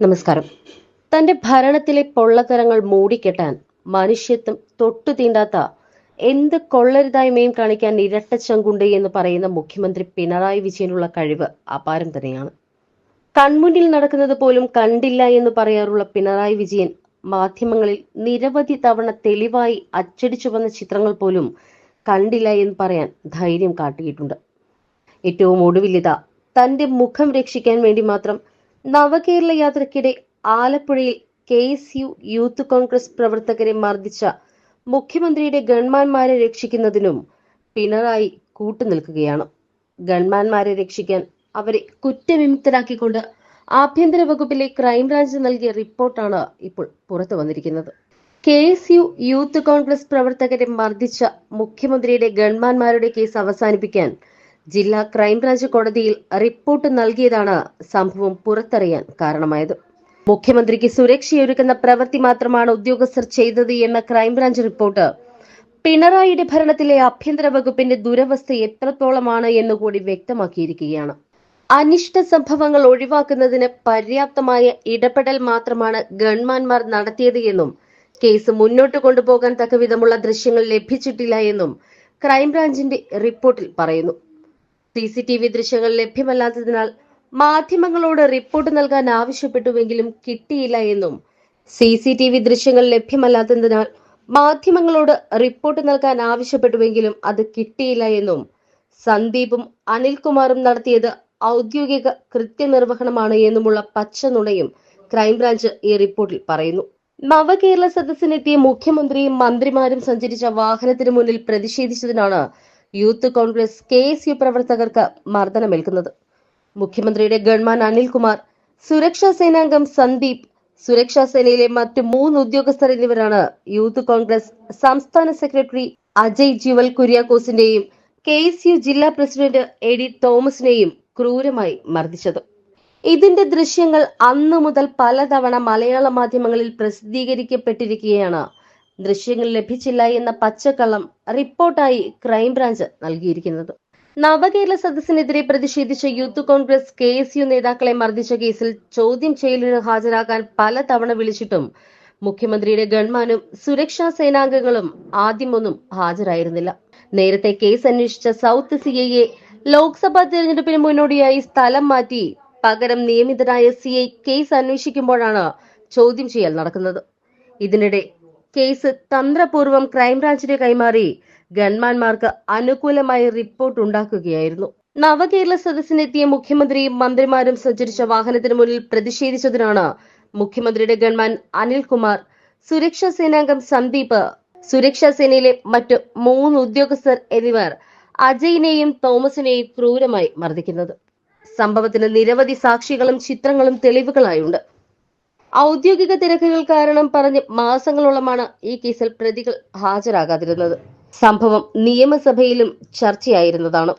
നമസ്കാരം. തന്റെ ഭരണത്തിലെ പൊള്ളത്തരങ്ങൾ മൂടിക്കെട്ടാൻ മനുഷ്യത്വം തൊട്ടു തീണ്ടാത്ത എന്ത് കൊള്ളരുതായ്മയും കാണിക്കാൻ ഇരട്ട ചങ്കുണ്ട് എന്ന് പറയുന്ന മുഖ്യമന്ത്രി പിണറായി വിജയനുള്ള കഴിവ് അപാരം തന്നെയാണ്. കൺമുന്നിൽ നടക്കുന്നത് പോലും കണ്ടില്ല എന്ന് പറയാറുള്ള പിണറായി വിജയൻ മാധ്യമങ്ങളിൽ നിരവധി തവണ തെളിവായി അച്ചടിച്ചു വന്ന ചിത്രങ്ങൾ പോലും കണ്ടില്ല എന്ന് പറയാൻ ധൈര്യം കാട്ടിയിട്ടുണ്ട്. ഏറ്റവും ഒടുവിലിത തന്റെ മുഖം രക്ഷിക്കാൻ വേണ്ടി മാത്രം നവകേരള യാത്രക്കിടെ ആലപ്പുഴയിൽ K S U youth Congress പ്രവർത്തകരെ മർദ്ദിച്ച മുഖ്യമന്ത്രിയുടെ ഗൺമാന്മാരെ രക്ഷിക്കുന്നതിനും പിണറായി കൂട്ടുനിൽക്കുകയാണ്. ഗൺമാന്മാരെ രക്ഷിക്കാൻ അവരെ കുറ്റവിമുക്തരാക്കിക്കൊണ്ട് ആഭ്യന്തര വകുപ്പിലെ ക്രൈംബ്രാഞ്ച് നൽകിയ റിപ്പോർട്ടാണ് ഇപ്പോൾ പുറത്തു വന്നിരിക്കുന്നത്. K S U youth Congress പ്രവർത്തകരെ മർദ്ദിച്ച മുഖ്യമന്ത്രിയുടെ ഗൺമാന്മാരുടെ കേസ് അവസാനിപ്പിക്കാൻ ജില്ലാ ക്രൈംബ്രാഞ്ച് കോടതിയിൽ റിപ്പോർട്ട് നൽകിയതാണ് സംഭവം പുറത്തറിയാൻ കാരണമായത്. മുഖ്യമന്ത്രിക്ക് സുരക്ഷയൊരുക്കുന്ന പ്രവൃത്തി മാത്രമാണ് ഉദ്യോഗസ്ഥർ ചെയ്തത് എന്ന ക്രൈംബ്രാഞ്ച് റിപ്പോർട്ട്. പിണറായിയുടെ ഭരണത്തിലെ ആഭ്യന്തര വകുപ്പിന്റെ ദുരവസ്ഥ എത്രത്തോളമാണ് എന്നുകൂടി വ്യക്തമാക്കിയിരിക്കുകയാണ്. അനിഷ്ട സംഭവങ്ങൾ ഒഴിവാക്കുന്നതിന് പര്യാപ്തമായ ഇടപെടൽ മാത്രമാണ് ഗൺമാൻമാർ നടത്തിയത് എന്നും കേസ് മുന്നോട്ട് കൊണ്ടുപോകാൻ തക്കവിധമുള്ള ദൃശ്യങ്ങൾ ലഭിച്ചിട്ടില്ല എന്നും ക്രൈംബ്രാഞ്ചിന്റെ റിപ്പോർട്ടിൽ പറയുന്നു. സി സി ടി വി ദൃശ്യങ്ങൾ ലഭ്യമല്ലാത്തതിനാൽ മാധ്യമങ്ങളോട് റിപ്പോർട്ട് നൽകാൻ ആവശ്യപ്പെട്ടുവെങ്കിലും കിട്ടിയില്ല എന്നും സി സി ടി വി ദൃശ്യങ്ങൾ ലഭ്യമല്ലാത്തതിനാൽ മാധ്യമങ്ങളോട് റിപ്പോർട്ട് നൽകാൻ ആവശ്യപ്പെട്ടുവെങ്കിലും അത് കിട്ടിയില്ല എന്നും സന്ദീപും അനിൽകുമാറും നടത്തിയത് ഔദ്യോഗിക കൃത്യനിർവഹണമാണ് എന്നുമുള്ള പച്ച നുണയും ക്രൈംബ്രാഞ്ച് ഈ റിപ്പോർട്ടിൽ പറയുന്നു. നവകേരള സദസ്സിനെത്തിയ മുഖ്യമന്ത്രിയും മന്ത്രിമാരും സഞ്ചരിച്ച വാഹനത്തിന് മുന്നിൽ പ്രതിഷേധിച്ചതിനാണ് youth Congress K S U പ്രവർത്തകർക്ക് മർദ്ദനമേൽക്കുന്നത്. മുഖ്യമന്ത്രിയുടെ ഗൺമാൻ അനിൽകുമാർ സുരക്ഷാ സേനാംഗം സന്ദീപ് സുരക്ഷാ സേനയിലെ മറ്റ് മൂന്ന് ഉദ്യോഗസ്ഥർ എന്നിവരാണ് യൂത്ത് കോൺഗ്രസ് സംസ്ഥാന സെക്രട്ടറി അജയ് ജീവൽ കുര്യാക്കോസിന്റെയും കെ എസ് യു ജില്ലാ പ്രസിഡന്റ് എ ഡി തോമസിനെയും ക്രൂരമായി മർദ്ദിച്ചത്. ഇതിന്റെ ദൃശ്യങ്ങൾ അന്നു മുതൽ പലതവണ മലയാള മാധ്യമങ്ങളിൽ പ്രസിദ്ധീകരിക്കപ്പെട്ടിരിക്കുകയാണ് ദൃശ്യങ്ങൾ ലഭിച്ചില്ല എന്ന പച്ചക്കള്ളം റിപ്പോർട്ടായി ക്രൈംബ്രാഞ്ച് നൽകിയിരിക്കുന്നത്. നവകേരള സദസ്സിനെതിരെ പ്രതിഷേധിച്ച youth Congress K S U നേതാക്കളെ മർദ്ദിച്ച കേസിൽ ചോദ്യം ചെയ്യലിന് ഹാജരാകാൻ പലതവണ വിളിച്ചിട്ടും മുഖ്യമന്ത്രിയുടെ ഗൺമാനും സുരക്ഷാ സേനാംഗങ്ങളും ആദ്യമൊന്നും ഹാജരായിരുന്നില്ല. നേരത്തെ കേസ് അന്വേഷിച്ച സൗത്ത് സി ഐയെ ലോക്സഭാ തെരഞ്ഞെടുപ്പിന് മുന്നോടിയായി സ്ഥലം മാറ്റി പകരം നിയമിതനായ സി ഐ കേസ് അന്വേഷിക്കുമ്പോഴാണ് ചോദ്യം ചെയ്യൽ നടക്കുന്നത്. ഇതിനിടെ കേസ് തന്ത്രപൂർവം ക്രൈംബ്രാഞ്ചിന് കൈമാറി ഗൺമാൻമാർക്ക് അനുകൂലമായി റിപ്പോർട്ട് ഉണ്ടാക്കുകയായിരുന്നു. നവകേരള സദസ്സിനെത്തിയ മുഖ്യമന്ത്രിയും മന്ത്രിമാരും സഞ്ചരിച്ച വാഹനത്തിന് മുന്നിൽ പ്രതിഷേധിച്ചതിനാണ് മുഖ്യമന്ത്രിയുടെ ഗൺമാൻ അനിൽകുമാർ സുരക്ഷാ സേനാംഗം സന്ദീപ് സുരക്ഷാ സേനയിലെ മറ്റ് മൂന്ന് ഉദ്യോഗസ്ഥർ എന്നിവർ അജയിനെയും തോമസിനെയും ക്രൂരമായി മർദ്ദിക്കുന്നത്. സംഭവത്തിന് നിരവധി സാക്ഷികളും ചിത്രങ്ങളും തെളിവുകളായുണ്ട്. ഔദ്യോഗിക തിരക്കുകൾ കാരണം പറഞ്ഞ് മാസങ്ങളോളമാണ് ഈ കേസിൽ പ്രതികൾ ഹാജരാകാതിരുന്നത്. സംഭവം നിയമസഭയിലും ചർച്ചയായിരുന്നതാണ്.